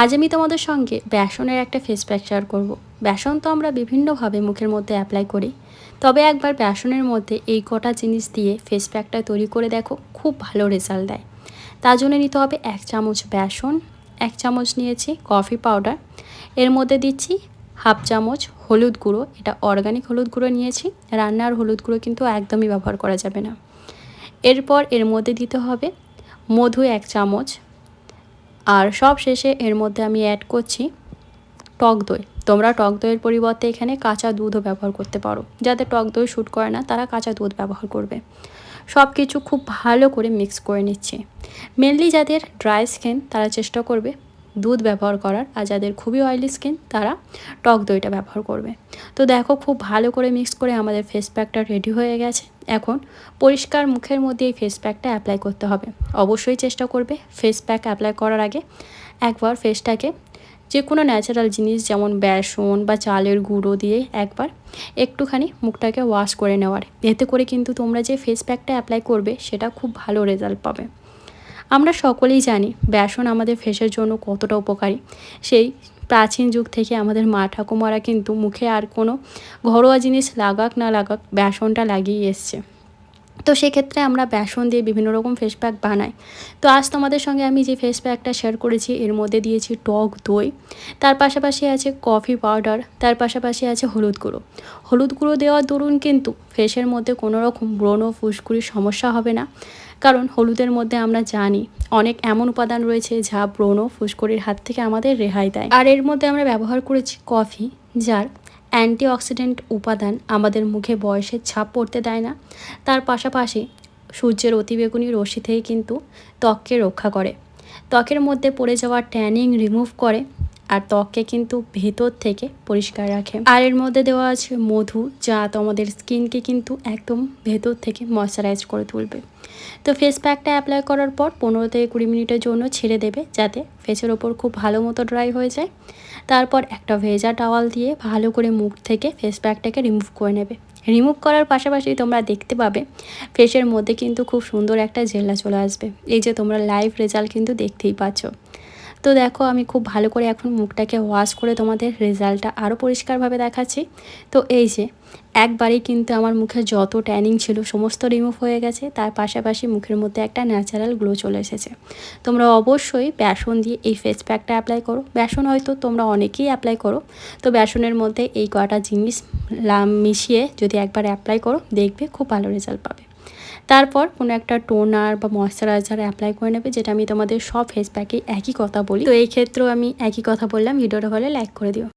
আজ আমি তোমাদের সঙ্গে বেসনের একটা ফেস প্যাক শেয়ার করব। বেসন তো আমরা বিভিন্নভাবে মুখের মধ্যে অ্যাপ্লাই করি। তবে একবার বেসনের মধ্যে এই কটা জিনিস দিয়ে ফেস প্যাকটা তৈরি করে দেখো, খুব ভালো রেজাল্ট দেয়। তার জন্য নিতে হবে এক চামচ বেসন, এক চামচ নিয়েছি কফি পাউডার এর মধ্যে দিচ্ছি হাফ চামচ হলুদ গুঁড়ো, এটা অর্গানিক হলুদ গুঁড়ো নিয়েছি, রান্নার হলুদ গুঁড়ো কিন্তু একদমই ব্যবহার করা যাবে না। এরপর এর মধ্যে দিতে হবে মধু এক চামচ আর সব শেষে এর মধ্যে আমি অ্যাড করছি টক দই। তোমরা টক দইয়ের পরিবর্তে এখানে কাঁচা দুধও ব্যবহার করতে পারো। যাদের টক দই শ্যুট করে না, তারা কাঁচা দুধ ব্যবহার করবে। সব কিছু খুব ভালো করে মিক্স করে নিচ্ছে। মেনলি যাদের ড্রাই স্কিন তারা চেষ্টা করবে দুধ ব্যবহার করার আর যাদের খুবই অয়েলি স্কিন তারা টক দইটা ব্যবহার করবে। তো দেখো খুব ভালো করে মিক্স করে আমাদের ফেস প্যাকটা রেডি হয়ে গেছে। এখন পরিষ্কার মুখের মধ্যে এই ফেস প্যাকটা অ্যাপ্লাই করতে হবে। অবশ্যই চেষ্টা করবে ফেস প্যাক অ্যাপ্লাই করার আগে একবার ফেসটাকে যে কোনো ন্যাচারাল জিনিস যেমন বেসন বা চালের গুঁড়ো দিয়ে একবার একটুখানি মুখটাকে ওয়াশ করে নেওয়ার। এতে করে কিন্তু তোমরা যে ফেস প্যাকটা অ্যাপ্লাই করবে, সেটা খুব ভালো রেজাল্ট পাবে। আমরা সকলেই জানি বেসন আমাদের ফেসের জন্য কতটা উপকারী। সেই প্রাচীন যুগ থেকে আমাদের মা ঠাকুমারা কিন্তু মুখে আর কোনো ঘরোয়া জিনিস লাগাক না লাগাক বেসনটা লাগিয়ে এসছে। তো সেক্ষেত্রে আমরা বেসন দিয়ে বিভিন্ন রকম ফেস প্যাক বানাই। তো আজ তোমাদের সঙ্গে আমি যে ফেস প্যাকটা শেয়ার করেছি, এর মধ্যে দিয়েছি টক দই। তার পাশাপাশি আছে কফি পাউডার তার পাশাপাশি আছে হলুদ গুঁড়ো। হলুদ গুঁড়ো দেওয়ার দরুন কিন্তু ফেসের মধ্যে কোনো রকম ব্রণ ফুসকুড়ির সমস্যা হবে না। কারণ হলুদের মধ্যে আমরা জানি অনেক এমন উপাদান রয়েছে যা ব্রণ ফুসকুড়ির হাত থেকে আমাদের রেহাই দেয়। আর এর মধ্যে আমরা ব্যবহার করেছি কফি যার অ্যান্টিঅক্সিডেন্ট উপাদান আমাদের মুখে বয়সের ছাপ পড়তে দেয় না। তার পাশাপাশি সূর্যের অতিবেগুনি রশ্মি থেকে কিন্তু ত্বককে রক্ষা করে। ত্বকের মধ্যে পড়ে যাওয়া ট্যানিং রিমুভ করে আর ত্বককে কিন্তু ভেতর থেকে পরিষ্কার রাখে। আর এর মধ্যে দেওয়া আছে মধু, যা তোমাদের স্কিনকে কিন্তু একদম ভেতর থেকে ময়শ্চারাইজ করে তুলবে। তো ফেস প্যাকটা অ্যাপ্লাই করার পর পনেরো থেকে কুড়ি মিনিটের জন্য ছেড়ে দেবে যাতে ফেসের ওপর খুব ভালো মতো ড্রাই হয়ে যায়। তারপর একটা ভেজা টাওয়াল দিয়ে ভালো করে মুখ থেকে ফেস প্যাকটাকে রিমুভ করে নেবে। রিমুভ করার পাশাপাশি তোমরা দেখতে পাবে ফেসের মধ্যে কিন্তু খুব সুন্দর একটা জেলা চলে আসবে। এই যে তোমরা লাইভ রেজাল্ট কিন্তু দেখতেই পাচ্ছ। তো দেখো, আমি খুব ভালো করে এখন মুখটাকে ওয়াশ করে তোমাদের রেজাল্টটা আরও পরিষ্কারভাবে দেখাচ্ছি। তো এই যে, একবারেই কিন্তু আমার মুখে যত ট্যানিং ছিল সমস্ত রিমুভ হয়ে গেছে, তার পাশাপাশি মুখের মধ্যে একটা ন্যাচারাল গ্লো চলে এসেছে। তোমরা অবশ্যই বেসন দিয়ে এই ফেস প্যাকটা অ্যাপ্লাই করো। বেসন হয়তো তোমরা অনেকেই অ্যাপ্লাই করো। তো বেসনের মধ্যে এই কটা জিনিস মিশিয়ে যদি একবার অ্যাপ্লাই করো, দেখবে খুব ভালো রেজাল্ট পাবে। তারপর কোনো একটা টোনার বা ময়শ্চারাইজার অ্যাপ্লাই করে নেবে, যেটা আমি তোমাদের সব ফেস প্যাকে একই কথা বলি। তো এই ক্ষেত্রেও আমি একই কথা বললাম, ভিডিওটা হলে লাইক করে দিও।